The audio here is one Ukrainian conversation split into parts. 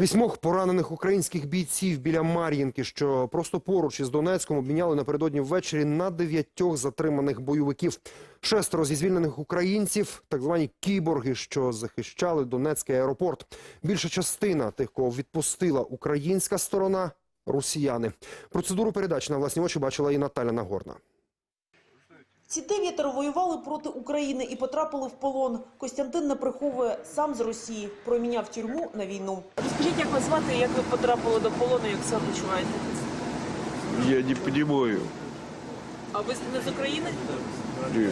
Вісьмох поранених українських бійців біля Мар'їнки, що просто поруч із Донецьком обміняли напередодні ввечері на дев'ятьох затриманих бойовиків. Шестеро зі звільнених українців, так звані кіборги, що захищали Донецький аеропорт. Більша частина тих, кого відпустила українська сторона росіяни. Процедуру передач на власні очі бачила і Наталя Нагорна. Ці дев'ятеро воювали проти України і потрапили в полон. Костянтин не приховує сам з Росії, проміняв тюрму на війну. Скажіть, як вас звати і як ви потрапили до полону, як себе почуваєте? Я не понимаю. А ви не з України? Нет.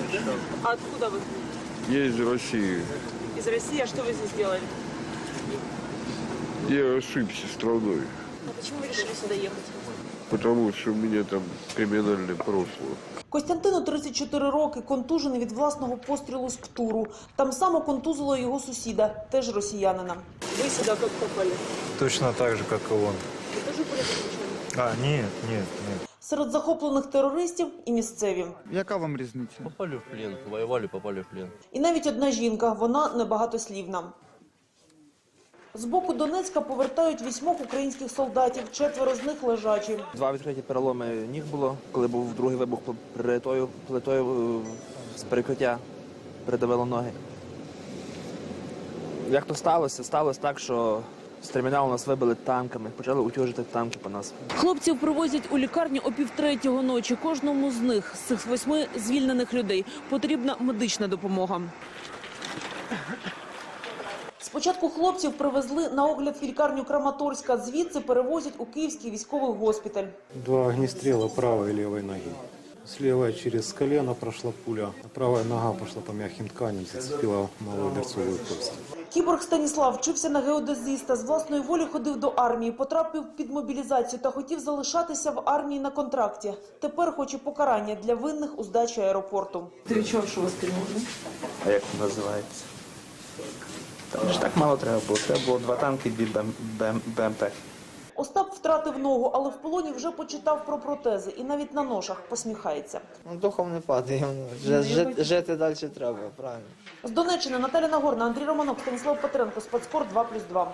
А откуда вы? Я из России. Из России? А что вы здесь делали? Я ошибся страной, А почему вы решили сюда ехать? потому что у меня там криминальное прошлое. Костянтину 34 роки, контужений від власного пострілу з ктуру. Там само контузило його сусіда, теж росіянина. Вы сюда как попали? Точно так же, как и он. Вы тоже были заключены? А, нет, нет, нет. Серед захоплених терористів і місцеві. Яка вам різниця? Попали в плен, воевали, попали в плен. І навіть одна жінка, вона небагатослівна. З боку Донецька повертають вісьмох українських солдатів, четверо з них лежачі. Два відкриті переломи ніг було, коли був другий вибух плитою, плитою е, з перекриття передавило ноги. Як то сталося? Сталося так, що з терміналу нас вибили танками, почали утюжити танки по нас. Хлопців привозять у лікарню о півтретього ночі. Кожному з них, з цих восьми звільнених людей, потрібна медична допомога. Спочатку хлопців привезли на огляд в лікарню Краматорська, звідси перевозять у Київський військовий госпіталь. Два огнестрела правой и левой ноги. С левой через колено прошла пуля, а правая нога пошла по мягким тканям, зацепила малую берцовую кость. Кіборг Станіслав вчився на геодезиста, з власної волі ходив до армії, потрапив під мобілізацію та хотів залишатися в армії на контракті. Тепер хоче покарання для винних у здачі аеропорту. Ти відчув, що вас перемогли? А як називається? Там ж так мало треба було. Треба було два танки і дві БМ, БМ, БМП. Остап втратив ногу, але в полоні вже почитав про протези і навіть на ношах посміхається. Ну, духом не падає. вже жити, жити далі треба, правильно. З Донеччини Наталя Нагорна, Андрій Романов, Станіслав Петренко, Спецкор 2+,2.